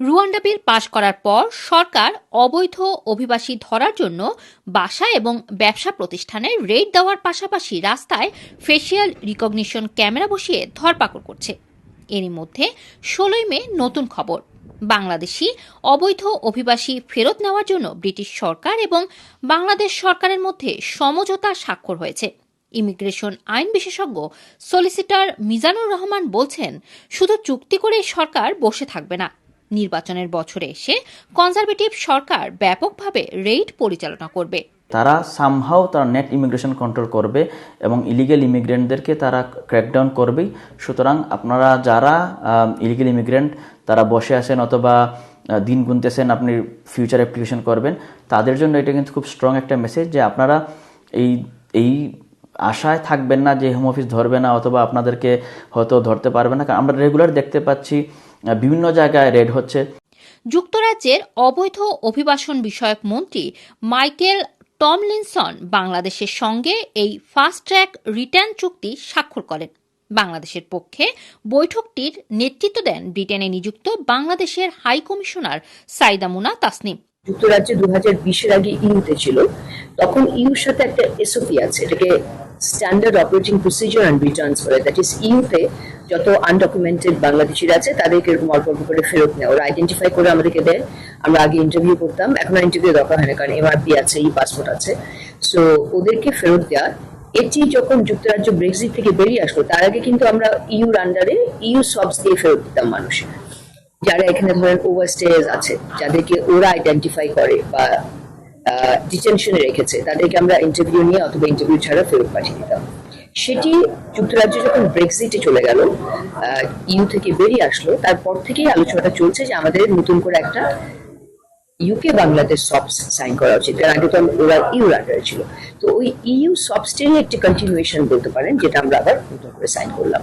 Rwanda বিল পাশ করার পর সরকার অবৈধ অভিবাসী ধরার জন্য বাসা এবং ব্যবসা প্রতিষ্ঠানে রেড দেওয়ার পাশাপাশি রাস্তায় ফেসিয়াল রিকগনিশন ক্যামেরা বসিয়ে ধরপাকড় করছে। এরই মধ্যে ষোলোই মে নতুন খবর। বাংলাদেশি অবৈধ অভিবাসী ফেরত নেওয়ার জন্য ব্রিটিশ সরকার এবং বাংলাদেশ সরকারের মধ্যে সমঝোতা স্বাক্ষর হয়েছে। ইমিগ্রেশন আইন বিশেষজ্ঞ সলিসিটর মিজানুর রহমান বলছেন, শুধু চুক্তি করে সরকার বসে থাকবে না নির্বাচনের বছরে এসে কনজারভেটিভ সরকার ব্যাপকভাবে রেইড পরিচালনা করবে। তারা সামহাও তারা নেট ইমিগ্রেশন কন্ট্রোল করবে এবং ইলিগেল ইমিগ্রেন্টদেরকে তারা ক্র্যাকডাউন করবেই। সুতরাং আপনারা যারা ইলিগেল ইমিগ্রেন্ট তারা বসে আছেন অথবা দিন গুনতেছেন, আপনি ফিউচার অ্যাপ্লিকেশন করবেন, তাদের জন্য এটা কিন্তু খুব স্ট্রং একটা মেসেজ যে আপনারা এই এই আশায় থাকবেন না যে হোম অফিস ধরবে না অথবা আপনাদেরকে হয়তো ধরতে পারবে না। কারণ আমরা রেগুলার দেখতে পাচ্ছি বিভিন্ন জায়গায় রেড হচ্ছে। যুক্তরাজ্যের অবৈধ অভিবাসন বিষয়ক মন্ত্রী মাইকেল টমলিনসন বাংলাদেশের সঙ্গে এই ফাস্ট ট্র্যাক রিটার্ন চুক্তি স্বাক্ষর করেন। বাংলাদেশের পক্ষে বৈঠকটির নেতৃত্ব দেন ব্রিটেনে নিযুক্ত বাংলাদেশের হাই কমিশনার সাইদা মুনা তাসনিম। যুক্তরাজ্য দু হাজার বিশের আগে ইউতে ছিল তখন ইউর সাথে একটা এসওপি আছে এটাকে standard operating procedure and returns বলে দ্যাট ইজ ইউতে যত আনডকুমেন্টেড বাংলাদেশিরা আছে, তাদেরকে এরকম অল্প অল্প করে ফেরত নেয় ওরা আইডেন্টিফাই করে আমাদেরকে দেয়। আমরা আগে ইন্টারভিউ করতাম। এখন ইন্টারভিউ দরকার হয় না, কারণ এমআরপি আছে ই পাসপোর্ট আছে। সো ওদেরকে ফেরত দেওয়া এটি যখন যুক্তরাজ্য ব্রেক্সিট থেকে বেরিয়ে আসলো, তার আগে কিন্তু আমরা ইউর আন্ডারে ইউ সবস দিয়ে ফেরত দিতাম মানুষ যারা এখানে ধরেন ওভারস্টেজ আছে, যাদেরকে ওরা আইডেন্টিফাই করে বা ডিটেনশনে রেখেছে। তাদেরকে আমরা ইন্টারভিউ নিয়ে অথবা ইন্টারভিউ ছাড়া ফেরত পাঠিয়ে দিতাম। সেটি যুক্তরাজ্য যখন ব্রেক্সিটে চলে গেল ইউ থেকে বেরিয়ে আসলো, তারপর থেকেই আলোচনাটা চলছে যে আমাদের নতুন করে একটা ইউকে বাংলাদেশ সবস সাইন করা উচিত। কারণ আগে তো ওরা ইউর আন্ডারে ছিল। তো ওই ইউ সবসটেরই একটি কন্টিনিউয়েশন বলতে পারেন, যেটা আমরা আবার নতুন করে সাইন করলাম।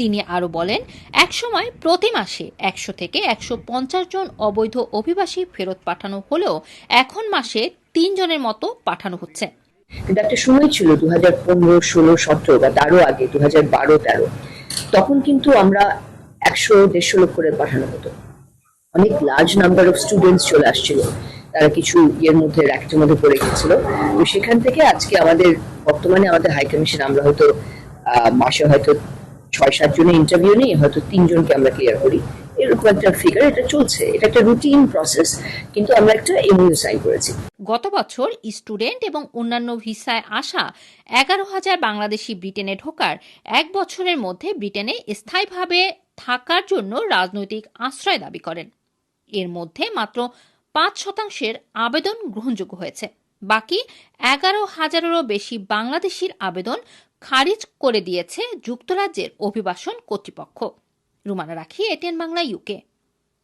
তিনি আরও বলেন, একসময় প্রতি মাসে একশো থেকে একশো পঞ্চাশ জন অবৈধ অভিবাসী ফেরত পাঠানো হলেও এখন মাসে তিনজনের মতো পাঠানো হচ্ছে। কিন্তু একটা সময় ছিল দু হাজার পনেরো, ষোলো, সতেরো বা তারও আগে, দু হাজার বারো, তেরো। তখন কিন্তু আমরা একশো দেড়শো লোক করে পাঠানো হতো। অনেক লার্জ নাম্বার অফ স্টুডেন্টস চলে আসছিল। তারা কিছু ইয়ের মধ্যে র্যাকেটের মধ্যে পড়ে গেছিল তো সেখান থেকে আজকে আমাদের, বর্তমানে আমাদের হাই কমিশন আমরা হয়তো মাসে হয়তো ছয় সাত জনের ইন্টারভিউ নিয়ে হয়তো তিনজনকে আমরা ক্লিয়ার করি। এরকম একটা ফিগার এটা চলছে। এটা একটা রুটিন প্রসেস কিন্তু আমরা একটা এমইউ সাইন করেছি। গত বছর স্টুডেন্ট এবং অন্যান্য ভিসায় আসা এগারো হাজার বাংলাদেশি ব্রিটেনে ঢোকার এক বছরের মধ্যে ব্রিটেনে স্থায়ীভাবে থাকার জন্য রাজনৈতিক আশ্রয় দাবি করেন। এর মধ্যে মাত্র পাঁচ শতাংশের আবেদন গ্রহণযোগ্য হয়েছে। বাকি এগারো হাজারেরও বেশি বাংলাদেশির আবেদন খারিজ করে দিয়েছে যুক্তরাজ্যের অভিবাসন কর্তৃপক্ষ। রুমানা রাখি এটিএন বাংলা ইউকে